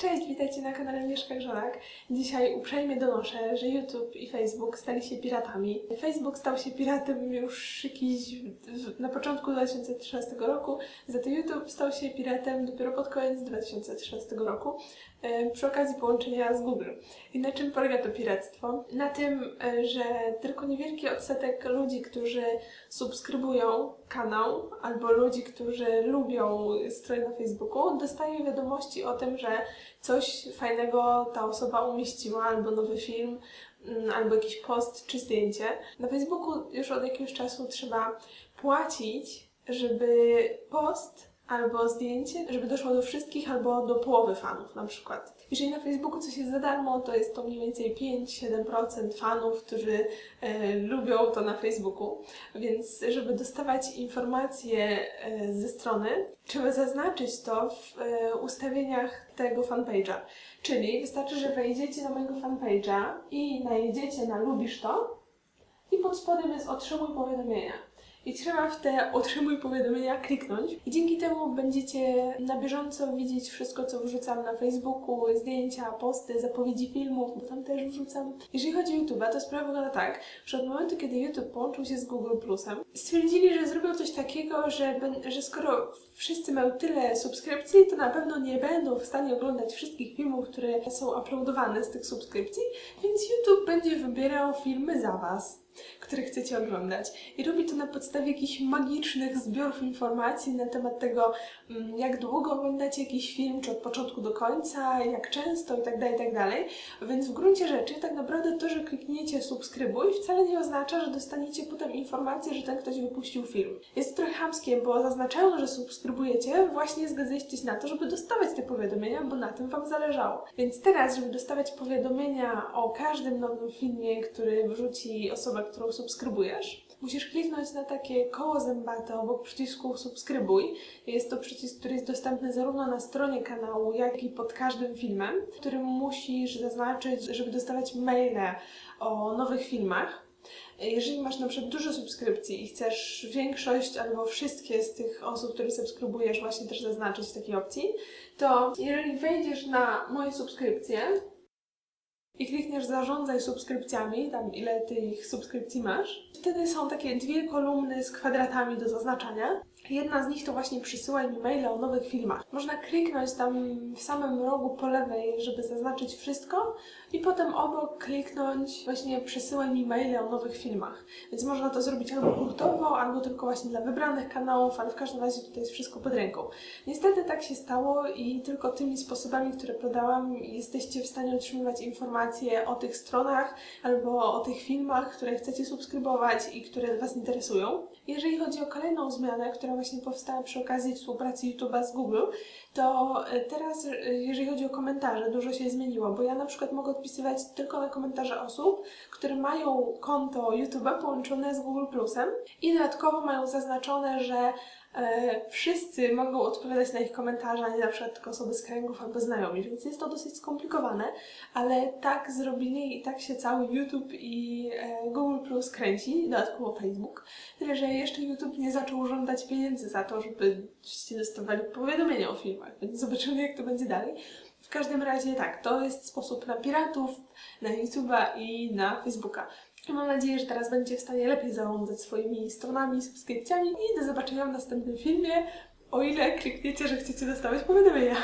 Cześć, witajcie na kanale Mieszka Grzonak. Dzisiaj uprzejmie donoszę, że YouTube i Facebook stali się piratami. Facebook stał się piratem już jakiś na początku 2013 roku, za to YouTube stał się piratem dopiero pod koniec 2013 roku e, przy okazji połączenia z Google. I na czym polega to piractwo? Na tym, e, że tylko niewielki odsetek ludzi, którzy subskrybują kanał, albo ludzi, którzy lubią stronę na Facebooku, dostaje wiadomości o tym, że coś fajnego ta osoba umieściła, albo nowy film, mm, albo jakiś post czy zdjęcie. Na Facebooku już od jakiegoś czasu trzeba płacić, żeby post albo zdjęcie, żeby doszło do wszystkich albo do połowy fanów na przykład. Jeżeli na Facebooku coś jest za darmo, to jest to mniej więcej 5-7% fanów, którzy e, lubią to na Facebooku. Więc żeby dostawać informacje e, ze strony, trzeba zaznaczyć to w e, ustawieniach tego fanpage'a. Czyli wystarczy, że wejdziecie na mojego fanpage'a i najedziecie na lubisz to i pod spodem jest otrzymuj powiadomienia. I trzeba w te otrzymuj powiadomienia kliknąć i dzięki temu będziecie na bieżąco widzieć wszystko, co wrzucam na Facebooku, zdjęcia, posty, zapowiedzi filmów, bo tam też wrzucam. Jeżeli chodzi o YouTube'a, to sprawa wygląda tak, że od momentu, kiedy YouTube połączył się z Google Plusem, stwierdzili, że zrobią coś takiego, że, że skoro wszyscy mają tyle subskrypcji, to na pewno nie będą w stanie oglądać wszystkich filmów, które są uploadowane z tych subskrypcji, więc YouTube będzie wybierał filmy za Was które chcecie oglądać. I robi to na podstawie jakichś magicznych zbiorów informacji na temat tego, mm, jak długo oglądacie jakiś film, czy od początku do końca, jak często itd., itd. Więc w gruncie rzeczy tak naprawdę to, że klikniecie subskrybuj wcale nie oznacza, że dostaniecie potem informację, że ten ktoś wypuścił film. Jest trochę chamskie, bo zaznaczając, że subskrybujecie, właśnie zgadzaliście się na to, żeby dostawać te powiadomienia, bo na tym Wam zależało. Więc teraz, żeby dostawać powiadomienia o każdym nowym filmie, który wrzuci osoba, którą subskrybujesz, musisz kliknąć na takie koło zębate obok przycisku subskrybuj. Jest to przycisk, który jest dostępny zarówno na stronie kanału, jak i pod każdym filmem, w którym musisz zaznaczyć, żeby dostawać maile o nowych filmach. Jeżeli masz na przykład dużo subskrypcji i chcesz większość albo wszystkie z tych osób, które subskrybujesz, właśnie też zaznaczyć w takiej opcji, to jeżeli wejdziesz na moje subskrypcje, i klikniesz zarządzaj subskrypcjami, tam ile tych subskrypcji masz, wtedy są takie dwie kolumny z kwadratami do zaznaczania. Jedna z nich to właśnie przysyłaj mi maile o nowych filmach. Można kliknąć tam w samym rogu po lewej, żeby zaznaczyć wszystko i potem obok kliknąć właśnie przysyłaj mi maile o nowych filmach. Więc można to zrobić albo hurtowo, albo tylko właśnie dla wybranych kanałów, ale w każdym razie tutaj jest wszystko pod ręką. Niestety tak się stało i tylko tymi sposobami, które podałam, jesteście w stanie otrzymywać informacje o tych stronach albo o tych filmach, które chcecie subskrybować i które Was interesują. Jeżeli chodzi o kolejną zmianę, która właśnie powstała przy okazji współpracy YouTube'a z Google, to e, teraz, e, jeżeli chodzi o komentarze, dużo się zmieniło, bo ja na przykład mogę odpisywać tylko na komentarze osób, które mają konto YouTube'a połączone z Google Plusem i dodatkowo mają zaznaczone, że wszyscy mogą odpowiadać na ich komentarze, a nie na przykład tylko osoby z kręgów albo znajomi, więc jest to dosyć skomplikowane, ale tak zrobili i tak się cały YouTube i e, Google Plus kręci, dodatkowo Facebook, tyle że jeszcze YouTube nie zaczął żądać pieniędzy za to, żebyście dostawali powiadomienia o filmach, więc zobaczymy jak to będzie dalej. W każdym razie tak, to jest sposób na piratów, na YouTube'a i na Facebooka. Mam nadzieję, że teraz będzie w stanie lepiej zarządzać swoimi stronami, subskrypcjami i do zobaczenia w następnym filmie, o ile klikniecie, że chcecie dostawać powiadomienia.